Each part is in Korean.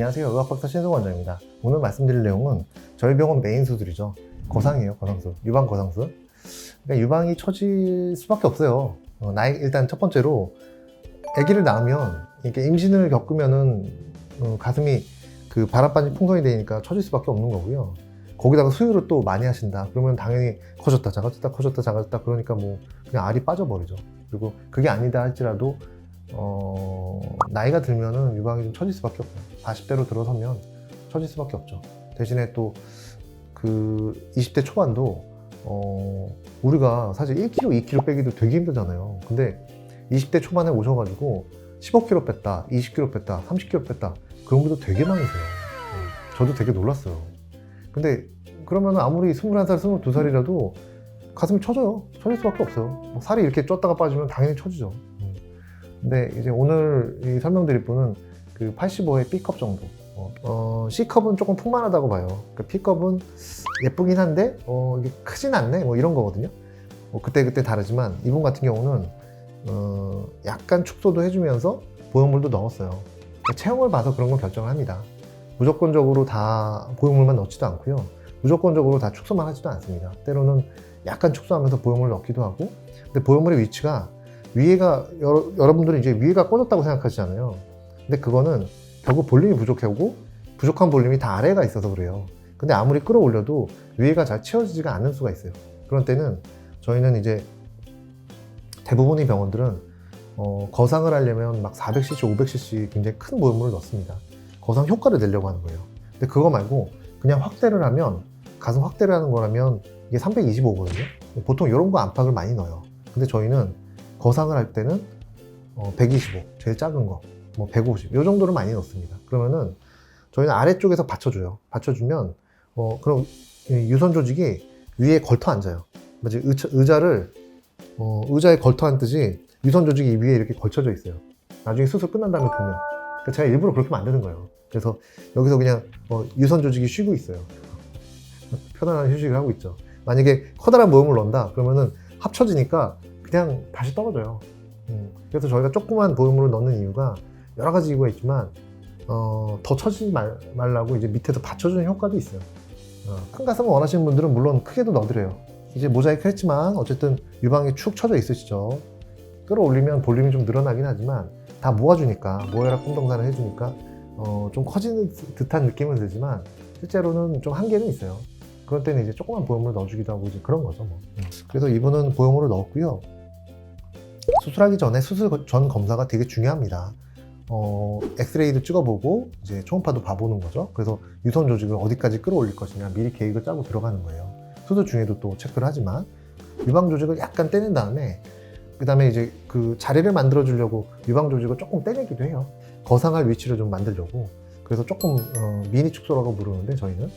안녕하세요. 의학박사 신성 원장입니다. 오늘 말씀드릴 내용은 저희 병원 메인 수술이죠. 거상이에요, 거상수. 유방 거상수. 그러니까 유방이 처질 수밖에 없어요. 어, 나이 일단 첫 번째로 아기를 낳으면 이렇게 임신을 겪으면은 어, 가슴이 그 바람반이 풍성이 되니까 처질 수밖에 없는 거고요. 거기다가 수유를 또 많이 하신다. 그러면 당연히 커졌다, 작아졌다, 커졌다, 작아졌다. 그러니까 뭐 그냥 알이 빠져버리죠. 그리고 그게 아니다 할지라도 어, 나이가 들면은 유방이 좀 처질 수밖에 없어요. 40대로 들어서면 처질 수밖에 없죠. 대신에 또 그 20대 초반도 어, 우리가 사실 1kg, 2kg 빼기도 되게 힘들잖아요. 근데 20대 초반에 오셔가지고 15kg 뺐다, 20kg 뺐다, 30kg 뺐다 그런 분들 되게 많으세요. 네, 저도 되게 놀랐어요. 근데 그러면 아무리 21살, 22살이라도 가슴이 처져요. 처질 수밖에 없어요. 뭐 살이 이렇게 쪘다가 빠지면 당연히 처지죠. 음. 근데 이제 오늘 이 설명드릴 분은 그 85의 B컵 정도. 어, 어, C컵은 조금 풍만하다고 봐요. 그 B컵은 예쁘긴 한데 어, 이게 크진 않네. 뭐 이런 거거든요. 뭐 그때 그때 다르지만 이분 같은 경우는 어, 약간 축소도 해주면서 보형물도 넣었어요. 그러니까 체형을 봐서 그런 걸 결정을 합니다. 무조건적으로 다 보형물만 넣지도 않고요. 무조건적으로 다 축소만 하지도 않습니다. 때로는 약간 축소하면서 보형물을 넣기도 하고 근데 보형물의 위치가 위에가 여러, 여러분들은 이제 위에가 꺼졌다고 생각하시잖아요. 근데 그거는 결국 볼륨이 부족하고 부족한 볼륨이 다 아래가 있어서 그래요. 근데 아무리 끌어올려도 위에가 잘 채워지지가 않을 수가 있어요. 그런 때는 저희는 이제 대부분의 병원들은 어, 거상을 하려면 막 400cc, 500cc 굉장히 큰 보형물을 넣습니다. 거상 효과를 내려고 하는 거예요. 근데 그거 말고 그냥 확대를 하면 가슴 확대를 하는 거라면 이게 325거든요. 보통 이런 거 안팎을 많이 넣어요. 근데 저희는 거상을 할 때는 어, 125, 제일 작은 거, 뭐 150, 이 정도를 많이 넣습니다. 그러면은 저희는 아래쪽에서 받쳐줘요. 받쳐주면 어, 그럼 이 유선 조직이 위에 걸터 앉아요. 마치 의자, 의자 를 어, 의자에 걸터 앉듯이 유선 조직이 위에 이렇게 걸쳐져 있어요. 나중에 수술 끝난 다음에 보면. 그러니까 제가 일부러 그렇게 만드는 거예요. 그래서 여기서 그냥 어, 유선 조직이 쉬고 있어요. 편안한 휴식을 하고 있죠. 만약에 커다란 모형을 넣는다 그러면은 합쳐지니까 그냥 다시 떨어져요. 음, 그래서 저희가 조그만 보형물을 넣는 이유가 여러 가지 이유가 있지만 어, 더 처지지 말, 말라고 이제 밑에서 받쳐주는 효과도 있어요. 어, 큰 가슴을 원하시는 분들은 물론 크게도 넣어드려요. 이제 모자이크 했지만 어쨌든 유방이 축 처져 있으시죠. 끌어올리면 볼륨이 좀 늘어나긴 하지만 다 모아주니까 모혈압 공동산을 해주니까 어, 좀 커지는 듯한 느낌은 들지만 실제로는 좀 한계는 있어요. 그럴 때는 이제 조그만 보형물을 넣어주기도 하고 이제 그런 거죠. 뭐. 음. 그래서 이분은 보형물을 넣었고요. 수술하기 전에 수술 전 검사가 되게 중요합니다. 어, 엑스레이도 찍어보고 이제 초음파도 봐보는 거죠. 그래서 유선 조직을 어디까지 끌어올릴 것이냐 미리 계획을 짜고 들어가는 거예요. 수술 중에도 또 체크를 하지만 유방 조직을 약간 떼낸 다음에 그 다음에 이제 그 자리를 만들어 주려고 유방 조직을 조금 떼내기도 해요. 거상할 위치를 좀 만들려고. 그래서 조금 어, 미니 축소라고 부르는데 저희는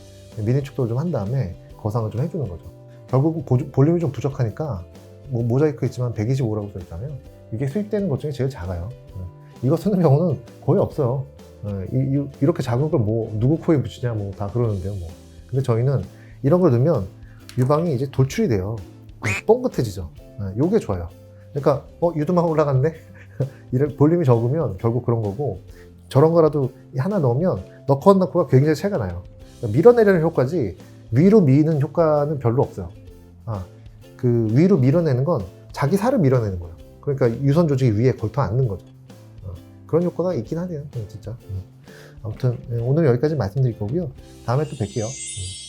미니 축소를 좀 한 다음에 거상을 좀 해주는 거죠. 결국은 보- 볼륨이 좀 부족하니까 뭐 모자이크 있지만 125라고 써 있잖아요. 이게 수입되는 것 중에 제일 작아요. 어, 이거 쓰는 경우는 거의 없어요. 어, 이, 렇게 작은 걸 뭐 누구 코에 붙이냐 뭐 다 그러는데요. 뭐. 근데 저희는 이런 걸 넣으면 유방이 이제 돌출이 돼요. 뻥긋해지죠. 어, 요게 좋아요. 그러니까 어 유두막 올라갔네. 이런 볼륨이 적으면 결국 그런 거고 저런 거라도 하나 넣으면 넣고 안 넣고가 굉장히 차이가 나요. 그러니까 밀어내려는 효과지 위로 미는 효과는 별로 없어요. 아, 그 위로 밀어내는 건 자기 살을 밀어내는 거예요. 그러니까 유선 조직이 위에 걸터 앉는 거죠. 어, 그런 효과가 있긴 하네요, 네, 진짜. 음. 아무튼 네, 오늘 여기까지 말씀드릴 거고요. 다음에 또 뵐게요. 음.